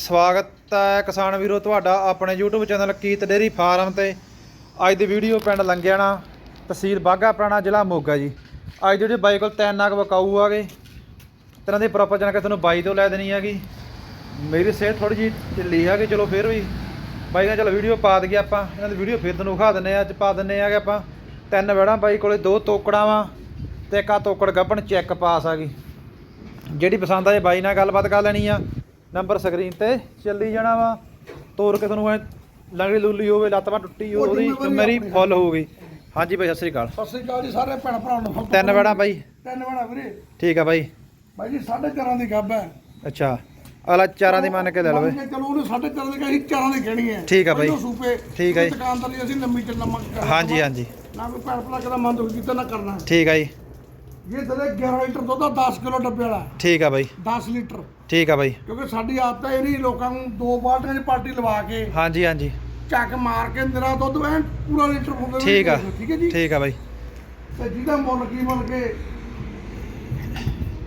ਸਵਾਗਤ ਹੈ ਕਿਸਾਨ ਵੀਰੋ, ਤੁਹਾਡਾ ਆਪਣੇ YouTube ਚੈਨਲ ਕੀਤ ਡੇਰੀ ਫਾਰਮ ਤੇ। ਅੱਜ ਦੀ ਵੀਡੀਓ ਪਿੰਡ ਲੰਗਿਆਣਾ, ਤਹਿਸੀਲ ਬਾਗਾ ਪੁਰਾਣਾ ਜ਼ਿਲ੍ਹਾ ਮੋਗਾ ਜੀ। ਅੱਜ ਜਿਹੜੇ ਬਾਈ ਕੋਲ ਤਿੰਨ ਨਾਗ ਵਕਾਊ ਆਗੇ। ਤਰ੍ਹਾਂ ਦੀ ਪ੍ਰੋਪਰ ਜਾਣਕਾਰੀ ਤੁਹਾਨੂੰ ਬਾਈ ਤੋਂ ਲੈ ਦੇਣੀ ਹੈਗੀ। ਮੇਰੀ ਸਿਹਤ ਥੋੜੀ ਜੀ ਢਿੱਲੀ ਹੈਗੀ, ਚਲੋ ਫਿਰ ਵੀ। ਬਾਈ ਨਾਲ ਚਲੋ ਵੀਡੀਓ ਪਾ ਦਈਏ ਆਪਾਂ। ਇਹਨਾਂ ਦੀ ਵੀਡੀਓ ਫਿਰ ਤੁਹਾਨੂੰ ਵਿਖਾ ਦਿੰਨੇ ਆ ਅੱਜ ਪਾ ਦਿੰਨੇ ਆਗੇ ਆਪਾਂ। ਤਿੰਨ ਵੜਾਂ ਬਾਈ ਕੋਲੇ, ਦੋ ਤੋਕੜਾਂ ਵਾ ਤੇ ਇੱਕ ਆ ਤੋਕੜ ਗੱਭਣ ਚੈੱਕ ਪਾਸ ਆ ਗਈ। ਜਿਹੜੀ ਪਸੰਦ ਆਏ ਬਾਈ ਨਾਲ ਗੱਲਬਾਤ ਕਰ ਲੈਣੀ ਆ। ਨੰਬਰ ਸਕਰੀਨ ਤੇ ਚੱਲੀ ਜਾਣਾ ਵਾ। ਤੋਰ ਕੇ ਤੁਹਾਨੂੰ ਐ ਲੰਗੜੀ ਲੁੱਲੀ ਹੋਵੇ ਲੱਤ ਬਾਂਹ ਟੁੱਟੀ ਹੋਵੇ ਉਹਦੀ ਜ਼ਿੰਮੇਵਾਰੀ ਫੁੱਲ ਹੋਊਗੀ। ਹਾਂਜੀ ਬਾਈ ਸਤਿ ਸ੍ਰੀ ਅਕਾਲ। ਸਤਿ ਸ੍ਰੀ ਅਕਾਲ ਜੀ ਸਾਰੇ ਭੈਣ ਭਰਾਵਾਂ ਨੂੰ ਤਿੰਨ ਵੜਾਂ ਬਾਈ ਤਿੰਨ ਵੜਾ ਵੀਰੇ। ਠੀਕ ਆ ਬਾਈ ਬਾਈ ਜੀ ਸਾਢੇ ਚਾਰਾਂ ਦੀ ਗੱਬ ਹੈ। ਅੱਛਾ। ਅਗਲਾ ਚਾਰਾਂ ਦੀ ਮੰਨ ਕੇ ਲੈ ਲਵੇ ਚਲੋ ਉਹਨੇ ਸਾਢੇ ਚਾਰਾਂ ਦੀ ਕਹੀ ਚਾਰਾਂ ਦੀ ਕਹਿਣੀ ਹੈ। ਠੀਕ ਆ ਬਾਈ। ਸੂਪੇ ਠੀਕ ਆ ਜੀ। ਦੁਕਾਨਦਾਰ ਅਸੀਂ ਲੰਮੀ ਕਰਦੇ ਹਾਂਜੀ ਹਾਂਜੀ। ਨਾ ਕੋਈ ਭੈਣ ਭਰਾ ਕਦਾ ਮਨ ਦੁਖ ਕੀਤਾ ਨਾ ਕਰਨਾ। ਠੀਕ ਆ ਜੀ। ਇਹ ਦਲੇ 11 ਲੀਟਰ ਦੁੱਧ ਆ 10 ਕਿਲੋ ਡੱਬੇ ਵਾਲਾ। ਠੀਕ ਆ ਬਾਈ। 10 ਲੀਟਰ। ਠੀਕ ਆ ਬਾਈ। ਕਿਉਂਕਿ ਸਾਡੀ ਆਦਤ ਹੈ ਇਹ ਨਹੀਂ ਲੋਕਾਂ ਨੂੰ ਦੋ ਬਾਲਟੀਆਂ 'ਚ ਪਾਰਟੀ ਲਵਾ ਕੇ ਹਾਂਜੀ ਹਾਂਜੀ। ਚੱਕ ਮਾਰ ਕੇ ਨਿਰਾ ਦੁੱਧ ਐਨ ਪੂਰਾ ਲੀਟਰ ਹੁੰਦਾ। ਠੀਕ ਆ। ਠੀਕ ਹੈ ਜੀ? ਠੀਕ ਆ ਬਾਈ। ਤੇ ਜਿਹਦਾ ਮੁੱਲ ਕੀ ਮੁੱਲ ਕੇ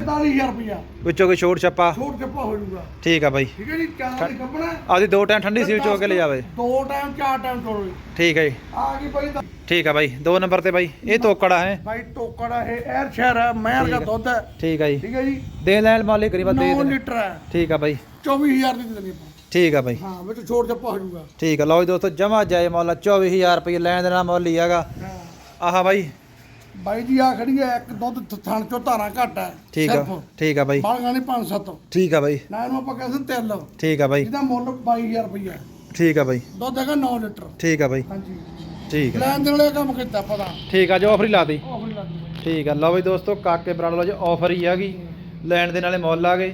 45000 ਰੁਪਇਆ ਵਿੱਚੋਂ ਕੋਈ ਛੋਟ ਛੱਪਾ? ਛੋਟ ਚੱਪਾ ਹੋ ਜਾਊਗਾ। ਠੀਕ ਆ ਬਾਈ। ਠੀਕ ਹੈ ਜੀ ਚਾਰ ਦੀ ਕੱਪੜਾ। ਆਪਦੀ ਦੋ ਟਾਈਮ ਠੰਡੀ ਸੀਲ ਚੋ ਕੇ ਲੈ ਜਾਵੇ ਦੋ ਟਾਈਮ ਚਾਰ ਟਾਈਮ ਚੋਲੋ ਠੀਕ ਹੈ ਜੀ। ਆ ਗਈ ਬਾਈ ਠੀਕ ਆ ਬਾਈ ਦੋ ਨੰਬਰ ਤੇ ਬਾਈ। ਇਹ ਤੋਕੜਾ ਹੈ। ਬਾਈ ਟੋਕੜਾ ਇਹ ਐਰ ਸ਼ਹਿਰ ਹੈ ਮਹਿਰ ਦਾ। ਦੁੱਧ ਹੈ। ਠੀਕ ਆ ਜੀ। ਠੀਕ ਹੈ ਜੀ। ਦੇ ਲੈਣ ਮਾਲੇ ਕਰੀਬਾ ਦੇ 9 ਦੇ ਲੀਟਰ ਹੈ। ਠੀਕ ਆ ਬਾਈ। 24000 ਦੀ ਦੇ ਦੇਣੀ ਆਪਾਂ। ਠੀਕ ਆ ਬਾਈ। ਹਾਂ ਵਿੱਚ ਛੋਟ ਚੱਪਾ ਹੋ ਜਾਊਗਾ। ਠੀਕ ਆ ਲਓ ਜੀ ਦੋਸਤੋ ਜਮਾ ਜਾਏ ਮੁੱਲ 24000 ਰੁਪਏ ਲੈਣ ਦੇਣਾ ਮੁੱਲ ਹੈਗਾ। ਆਹ ਬਾਈ ਬਾਈ ਜੀ ਆ ਖੜੀ ਹੈ ਇੱਕ ਦੁੱਧ ਥਣ ਚੋਂ ਧਾਰਾਂ ਘੱਟ ਹੈ ਠੀਕ ਆ ਠੀਕ ਆ ਬਾਈ। ਬਾਲਗਾਂ ਨੇ 5-7 ਠੀਕ ਆ ਬਾਈ। ਨਾ ਇਹਨੂੰ ਆਪਾਂ ਕਹਿੰਦੇ ਤਿੰਨ। ਠੀਕ ਆ ਬਾਈ। ਜਿਹਦਾ ਮੁੱਲ 22000 ਰੁਪਇਆ ਠੀਕ ਆ ਬਾਈ। ਦੁੱਧ ਹੈਗਾ 9 ਲੀਟਰ। ਠੀਕ ਆ ਬਾਈ। ਹਾਂਜੀ। ਠੀਕ ਆ। ਲੈਣ ਦੇਣ ਵਾਲੇ ਕੰਮ ਕੀਤਾ ਪਤਾ ਠੀਕ ਆ ਜੋ ਆਫਰ ਹੀ ਲਾਤੀ ਉਹ ਵੀ ਲੱਗ ਠੀਕ ਆ ਲਓ ਬਈ ਦੋਸਤੋ ਕਾਕੇ ਬਰਾੜ ਲਓ ਜੀ ਆਫਰ ਹੀ ਹੈਗੀ ਲੈਣ ਦੇ ਨਾਲੇ ਮੁੱਲ ਆ ਗਏ।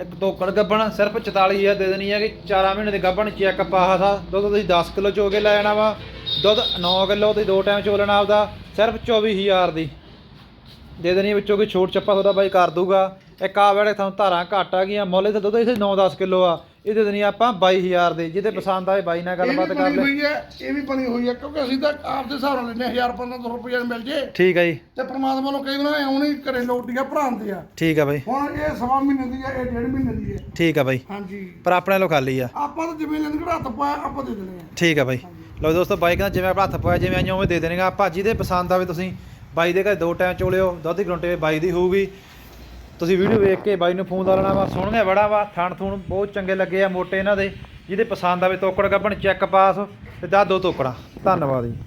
ਇੱਕ ਤੋਕੜ ਗੱਬਣ ਸਿਰਫ 44000 ਦੇ ਦੇਣੀ ਹੈਗੀ। 4 ਮਹੀਨੇ ਦੇ ਗੱਬਣ ਚੈੱਕ ਪਾਹਾ ਸਾ ਦੁੱਧ ਤੁਸੀਂ 10 ਕਿਲੋ ਚੋ ਕੇ ਲੈ ਜਾਣਾ ਵਾ। ਦੁੱਧ 9 ਕਿਲੋ ਤੁਸੀਂ ਦੋ ਟਾਈਮ ਚੋ ਲੈਣਾ ਆਪਦਾ। ਸਿਰਫ 24000 ਦੀ। ਦੇ ਦੇਣੀ ਵਿੱਚੋਂ ਕੋਈ ਛੋਟ ਚੱਪਾ ਤੁਹਾਡਾ ਬਾਈ ਕਰ ਦੂਗਾ ਇੱਕ ਆ ਵੇੜੇ ਤੁਹਾਨੂੰ ਧਾਰਾਂ ਘੱਟ ਆ ਗਈਆਂ ਮੁੱਲ ਤੇ ਦੁੱਧ ਇਸੇ 9-10 ਕਿਲੋ ਆ। ਇਹ ਦੇ ਦੇਣੀ ਆਪਾਂ 22000 ਦੇ। ਜਿਹਦੇ ਪਸੰਦ ਆਏ ਬਾਈ ਨਾਲ ਗੱਲਬਾਤ ਕਰ ਲੈ। ਹੋਈ ਹੈ ਇਹ ਵੀ ਬਣੀ ਹੋਈ ਹੈ ਕਿਉਂਕਿ ਅਸੀਂ ਤਾਂ ਆਪਦੇ ਹਿਸਾਬ ਨਾਲ ਲੈਨੇ 1000 1500 ਰੁਪਏ ਮਿਲ ਜੇ। ਠੀਕ ਆ ਜੀ। ਤੇ ਪ੍ਰਮਾਤਮਾ ਨੂੰ ਕਈ ਵਾਰ ਐਉਂ ਨਹੀਂ ਘਰੇ ਲੋਟੀਆਂ ਭਰਾਉਂਦੇ ਆ। ਠੀਕ ਆ ਬਾਈ। ਹੁਣ ਇਹ ਸਵਾ ਮਹੀਨੇ ਦੀ ਹੈ ਇਹ ਡੇਢ ਮਹੀਨੇ ਦੀ ਹੈ ਠੀਕ ਆ ਬਾਈ। ਹਾਂਜੀ। ਪਰ ਆਪਣੇ ਲੋ ਖਾਲੀ ਆ। ਆਪਾਂ ਤਾਂ ਜਿਵੇਂ ਲੈਣ ਹੱਥ ਪਾਇਆ ਆਪਾਂ ਦੇ ਦੇਣੇ ਆ। ਠੀਕ ਆ ਬਾਈ। ਲਓ ਦੋਸਤੋ, ਬਾਈ ਕਹਿੰਦਾ ਜਿਵੇਂ ਆਪਣਾ ਹੱਥ ਪਾਇਆ ਜਿਵੇਂ ਆਈਆਂ ਉਵੇਂ ਦੇ ਦੇਣੇਗਾ ਆਪਾਂ ਜਿਹਦੇ ਪਸੰਦ ਆਵੇ ਤੁਸੀਂ, ਬਾਈ ਦੇ ਘਰ ਦੋ ਟਾਈਮ ਚੋਲਿਓ ਦੁੱਧ ਦੀ ਗਰੰਟੀ ਬਾਈ ਦੀ ਹੋਊਗੀ। ਤੁਸੀਂ ਵੀਡੀਓ ਵੇਖ ਕੇ ਬਾਈ ਨੂੰ ਫੋਨ ਲਾ ਲੈਣਾ ਵਾ ਸੋਹਣੀਆਂ ਬੜਾ ਵਾ, ਥਣ ਥੂਣ ਬਹੁਤ ਚੰਗੇ ਲੱਗੇ ਆ ਮੋਟੇ ਇਹਨਾਂ ਦੇ, ਜਿਹਦੇ ਪਸੰਦ ਆਵੇ ਤੋਕੜ ਗੱਬਣ, ਚੈੱਕ ਪਾਸ ਤੇ ਦਾ ਦੋ ਤੋਕੜਾਂ। ਧੰਨਵਾਦ ਜੀ।